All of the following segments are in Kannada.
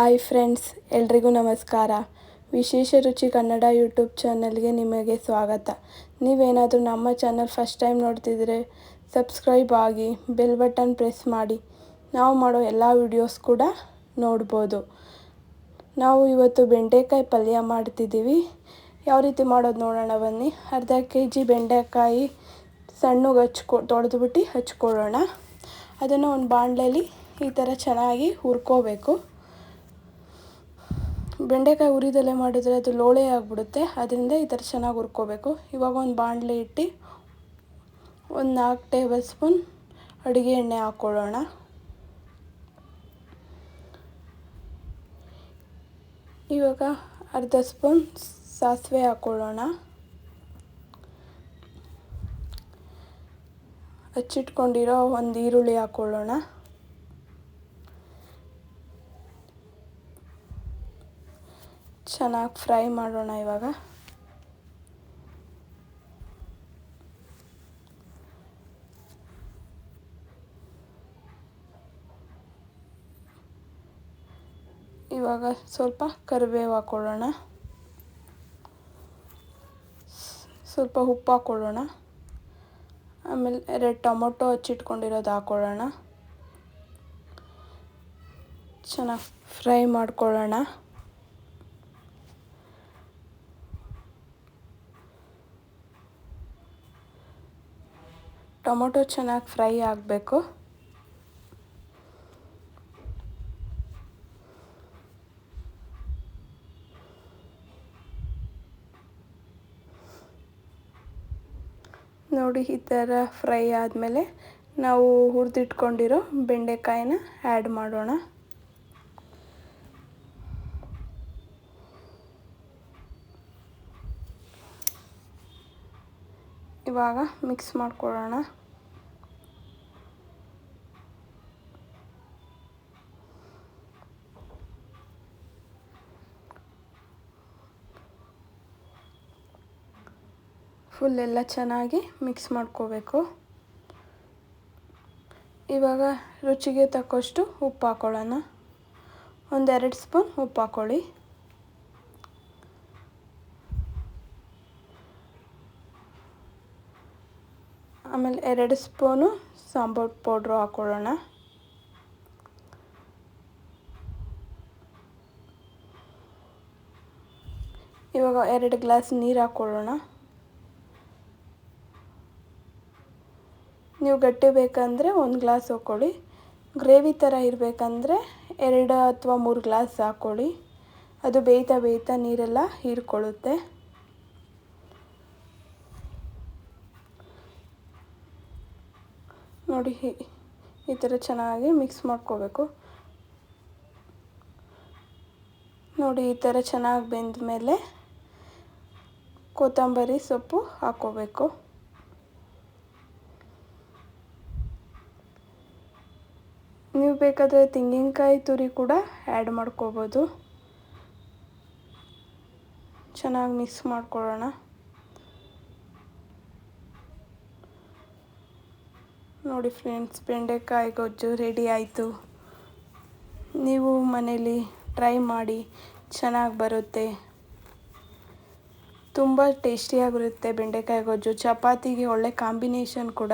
ಹಾಯ್ ಫ್ರೆಂಡ್ಸ್ ಎಲ್ರಿಗೂ ನಮಸ್ಕಾರ. ವಿಶೇಷ ರುಚಿ ಕನ್ನಡ ಯೂಟ್ಯೂಬ್ ಚಾನಲ್ಗೆ ನಿಮಗೆ ಸ್ವಾಗತ. ನೀವೇನಾದರೂ ನಮ್ಮ ಚಾನಲ್ ಫಸ್ಟ್ ಟೈಮ್ ನೋಡ್ತಿದ್ರೆ ಸಬ್ಸ್ಕ್ರೈಬ್ ಆಗಿ ಬೆಲ್ ಬಟನ್ ಪ್ರೆಸ್ ಮಾಡಿ. ನಾವು ಮಾಡೋ ಎಲ್ಲ ವಿಡಿಯೋಸ್ ಕೂಡ ನೋಡ್ಬೋದು. ನಾವು ಇವತ್ತು ಬೆಂಡೆಕಾಯಿ ಪಲ್ಯ ಮಾಡ್ತಿದ್ದೀವಿ. ಯಾವ ರೀತಿ ಮಾಡೋದು ನೋಡೋಣ ಬನ್ನಿ. ಅರ್ಧ ಕೆ ಜಿ ಬೆಂಡೆಕಾಯಿ ಸಣ್ಣಗೆ ಹಚ್ಕೊ ತೊಳೆದುಬಿಟ್ಟು ಹಚ್ಕೊಳ್ಳೋಣ. ಅದನ್ನು ಒಂದು ಬಾಣಲೆಯಲ್ಲಿ ಈ ಥರ ಚೆನ್ನಾಗಿ ಹುರ್ಕೋಬೇಕು. ಬೆಂಡೆಕಾಯಿ ಉರಿದಲ್ಲೇ ಮಾಡಿದರೆ ಅದು ಲೋಳೆ ಆಗಿಬಿಡುತ್ತೆ. ಅದರಿಂದ ಈ ಥರ ಚೆನ್ನಾಗಿ ಹುರ್ಕೋಬೇಕು. ಇವಾಗ ಒಂದು ಬಾಣಲೆ ಇಟ್ಟು ಒಂದು ನಾಲ್ಕು ಟೇಬಲ್ ಸ್ಪೂನ್ ಅಡುಗೆ ಎಣ್ಣೆ ಹಾಕ್ಕೊಳ್ಳೋಣ ಇವಾಗ ಅರ್ಧ ಸ್ಪೂನ್ ಸಾಸಿವೆ ಹಾಕ್ಕೊಳ್ಳೋಣ ಹಚ್ಚಿಟ್ಕೊಂಡಿರೋ ಒಂದು ಈರುಳ್ಳಿ ಹಾಕ್ಕೊಳ್ಳೋಣ ಚೆನ್ನಾಗಿ ಫ್ರೈ ಮಾಡೋಣ ಇವಾಗ. ಇವಾಗ ಸ್ವಲ್ಪ ಕರಿಬೇವು ಹಾಕ್ಕೊಳ್ಳೋಣ ಸ್ವಲ್ಪ ಉಪ್ಪು ಹಾಕ್ಕೊಳ್ಳೋಣ ಆಮೇಲೆ ಎರಡು ಟೊಮೊಟೊ ಹಚ್ಚಿಟ್ಕೊಂಡಿರೋದು ಹಾಕ್ಕೊಳ್ಳೋಣ ಚೆನ್ನಾಗಿ ಫ್ರೈ ಮಾಡ್ಕೊಳ್ಳೋಣ. ಟೊಮೊಟೊ ಚೆನ್ನಾಗಿ ಫ್ರೈ ಆಗಬೇಕು. ನೋಡಿ ಈ ಥರ ಫ್ರೈ ಆದಮೇಲೆ ನಾವು ಹುರಿದಿಟ್ಕೊಂಡಿರೋ ಬೆಂಡೆಕಾಯಿನ ಆ್ಯಡ್ ಮಾಡೋಣ. ಇವಾಗ ಮಿಕ್ಸ್ ಮಾಡ್ಕೊಳ್ಳೋಣ. ಫುಲ್ ಎಲ್ಲ ಚೆನ್ನಾಗಿ ಮಿಕ್ಸ್ ಮಾಡ್ಕೋಬೇಕು. ಇವಾಗ ರುಚಿಗೆ ತಕ್ಕಷ್ಟು ಉಪ್ಪು ಹಾಕ್ಕೊಳ್ಳೋಣ ಒಂದೆರಡು ಸ್ಪೂನ್ ಉಪ್ಪು ಹಾಕ್ಕೊಳ್ಳಿ ಆಮೇಲೆ ಎರಡು ಸ್ಪೂನು ಸಾಂಬಾರು ಪೌಡ್ರು ಹಾಕ್ಕೊಳ್ಳೋಣ ಇವಾಗ ಎರಡು ಗ್ಲಾಸ್ ನೀರು ಹಾಕ್ಕೊಳ್ಳೋಣ ನೀವು ಗಟ್ಟಿ ಬೇಕಂದರೆ ಒಂದು ಗ್ಲಾಸ್ ಹಾಕ್ಕೊಳ್ಳಿ. ಗ್ರೇವಿ ಥರ ಇರಬೇಕಂದ್ರೆ ಎರಡು ಅಥವಾ ಮೂರು ಗ್ಲಾಸ್ ಹಾಕ್ಕೊಳ್ಳಿ. ಅದು ಬೇಯ್ತಾ ಬೇಯ್ತಾ ನೀರೆಲ್ಲ ಹೀರ್ಕೊಳ್ಳುತ್ತೆ. ನೋಡಿ ಈ ಥರ ಚೆನ್ನಾಗಿ ಮಿಕ್ಸ್ ಮಾಡ್ಕೋಬೇಕು. ನೋಡಿ ಈ ಥರ ಚೆನ್ನಾಗಿ ಬೆಂದ ಮೇಲೆ ಕೊತ್ತಂಬರಿ ಸೊಪ್ಪು ಹಾಕ್ಕೋಬೇಕು. ನೀವು ಬೇಕಾದರೆ ತೆಂಗಿನಕಾಯಿ ತುರಿ ಕೂಡ ಆ್ಯಡ್ ಮಾಡ್ಕೋಬೋದು. ಚೆನ್ನಾಗಿ ಮಿಕ್ಸ್ ಮಾಡ್ಕೊಳ್ಳೋಣ. ನೋಡಿ ಫ್ರೆಂಡ್ಸ್ ಬೆಂಡೆಕಾಯಿ ಗೊಜ್ಜು ರೆಡಿ ಆಯಿತು. ನೀವು ಮನೇಲಿ ಟ್ರೈ ಮಾಡಿ, ಚೆನ್ನಾಗಿ ಬರುತ್ತೆ. ತುಂಬ ಟೇಸ್ಟಿಯಾಗಿರುತ್ತೆ ಬೆಂಡೆಕಾಯಿ ಗೊಜ್ಜು. ಚಪಾತಿಗೆ ಒಳ್ಳೆ ಕಾಂಬಿನೇಷನ್ ಕೂಡ.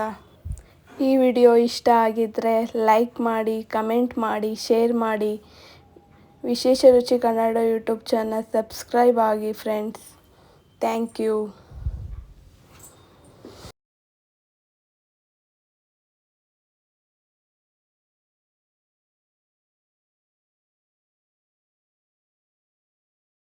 ಈ ವಿಡಿಯೋ ಇಷ್ಟ ಆಗಿದ್ದರೆ ಲೈಕ್ ಮಾಡಿ, ಕಮೆಂಟ್ ಮಾಡಿ, ಶೇರ್ ಮಾಡಿ. ವಿಶೇಷ ರುಚಿ ಕನ್ನಡ ಯೂಟ್ಯೂಬ್ ಚಾನಲ್ ಸಬ್ಸ್ಕ್ರೈಬ್ ಆಗಿ ಫ್ರೆಂಡ್ಸ್ ಥ್ಯಾಂಕ್ ಯು